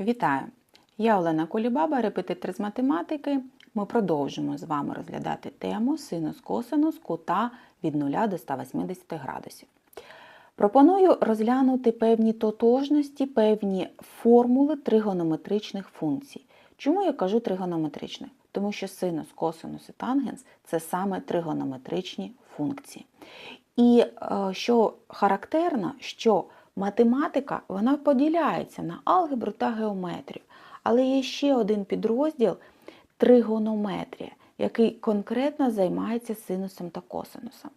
Вітаю! Я Олена Кулібаба, репетитор з математики. Ми продовжимо з вами розглядати тему синус косинус кута від 0 до 180 градусів. Пропоную розглянути певні тотожності, певні формули тригонометричних функцій. Чому я кажу тригонометричних? Тому що синус, косинус і тангенс це саме тригонометричні функції. І е, що характерно, що математика вона поділяється на алгебру та геометрію. Але є ще один підрозділ тригонометрія, який конкретно займається синусом та косинусом.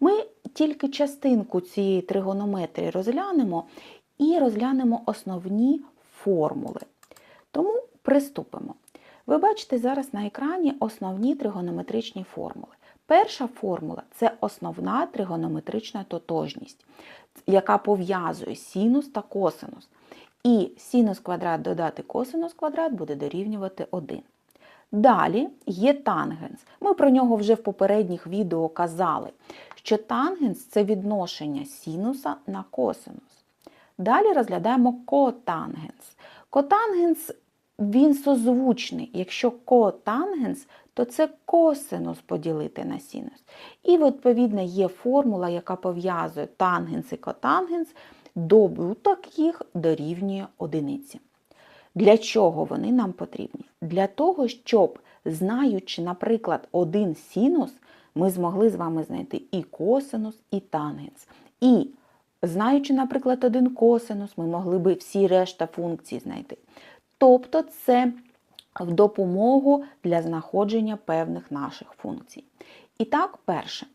Ми тільки частинку цієї тригонометрії розглянемо і розглянемо основні формули. Тому приступимо. Ви бачите зараз на екрані основні тригонометричні формули. Перша формула це основна тригонометрична тотожність, яка пов'язує синус та косинус. І синус квадрат додати косинус квадрат буде дорівнювати 1. Далі є тангенс. Ми про нього вже в попередніх відео казали, що тангенс це відношення синуса на косинус. Далі розглядаємо котангенс. Котангенс він созвучний. Якщо котангенс, то це косинус поділити на синус. І, відповідно, є формула, яка пов'язує тангенс і котангенс, добуток їх дорівнює одиниці. Для чого вони нам потрібні? Для того, щоб, знаючи, наприклад, один синус, ми змогли з вами знайти і косинус, і тангенс. І знаючи, наприклад, один косинус, ми могли би всі решта функцій знайти. Тобто це в допомогу для знаходження певних наших функцій. І так, перше,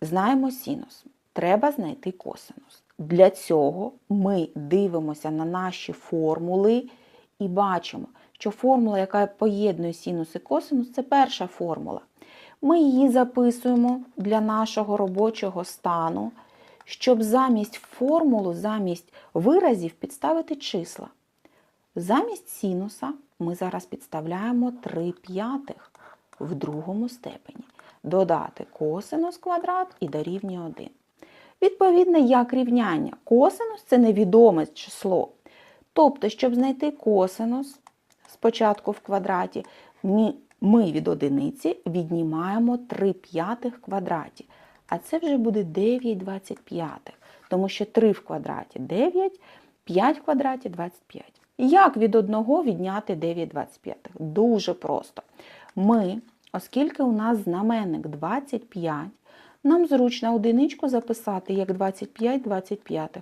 знаємо синус. Треба знайти косинус. Для цього ми дивимося на наші формули і бачимо, що формула, яка поєднує синус і косинус, це перша формула. Ми її записуємо для нашого робочого стану, щоб замість формулу, замість виразів підставити числа. Замість синуса ми зараз підставляємо 3 п'ятих в другому степені. Додати косинус квадрат і дорівнює 1. Відповідно, як рівняння. Косинус це невідоме число. Тобто, щоб знайти косинус спочатку в квадраті, ми від одиниці віднімаємо 3 п'ятих квадраті. А це вже буде 9 25. Тому що 3 в квадраті 9, 5 в квадраті 25. Як від 1 відняти 9 25? Дуже просто. Ми, оскільки у нас знаменник 25, нам зручно одиничку записати як 25 25.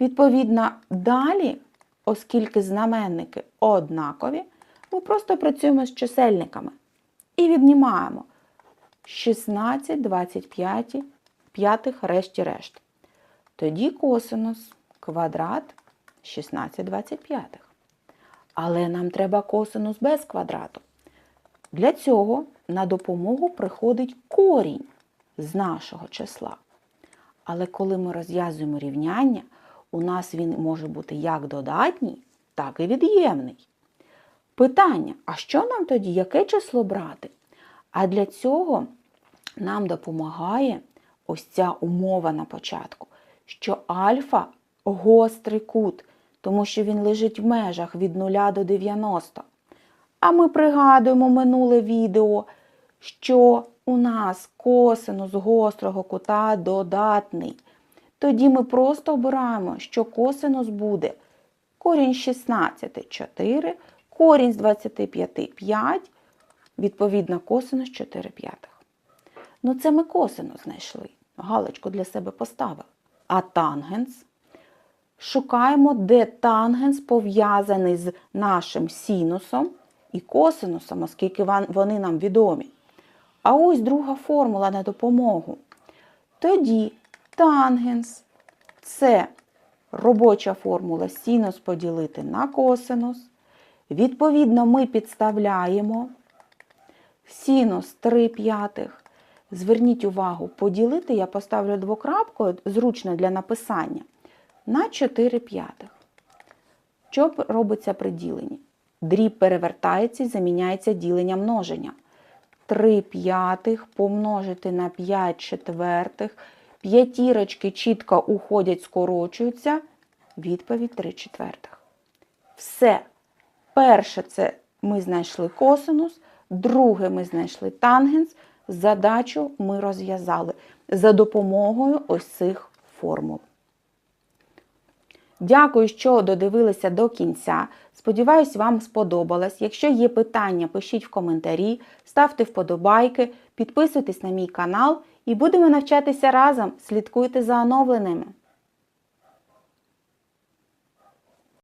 Відповідно, далі, оскільки знаменники однакові, ми просто працюємо з чисельниками і віднімаємо 16 25 п'ятих решті-решт. Тоді косинус квадрат 16 25. Але нам треба косинус без квадрату. Для цього на допомогу приходить корінь з нашого числа. Але коли ми розв'язуємо рівняння, у нас він може бути як додатній, так і від'ємний. Питання: а що нам тоді, яке число брати? А для цього нам допомагає ось ця умова на початку, що альфа гострий кут, тому що він лежить в межах від 0 до 90. А ми пригадуємо минуле відео, що у нас косинус гострого кута додатний. Тоді ми просто обираємо, що косинус буде корінь 16 4, корінь з 25 5, відповідно, косинус 4 п'ятих. Ну, це ми косинус знайшли. Галочку для себе поставили. А тангенс. Шукаємо, де тангенс пов'язаний з нашим синусом і косинусом, оскільки вони нам відомі. А ось друга формула на допомогу. Тоді тангенс це робоча формула синус поділити на косинус. Відповідно, ми підставляємо синус 3 п'ятих. Зверніть увагу, поділити я поставлю двокрапкою, зручно для написання, на 4 п'ятих. Що робиться при діленні? Дріб перевертається і заміняється діленням множення. 3 п'ятих помножити на 5 четвертих. П'ятірочки чітко уходять, скорочуються. Відповідь 3 четвертих. Все. Перше це ми знайшли косинус, друге ми знайшли тангенс. Задачу ми розв'язали за допомогою ось цих формул. Дякую, що додивилися до кінця. Сподіваюсь, вам сподобалось. Якщо є питання, пишіть в коментарі, ставте вподобайки, підписуйтесь на мій канал і будемо навчатися разом. Слідкуйте за оновленими.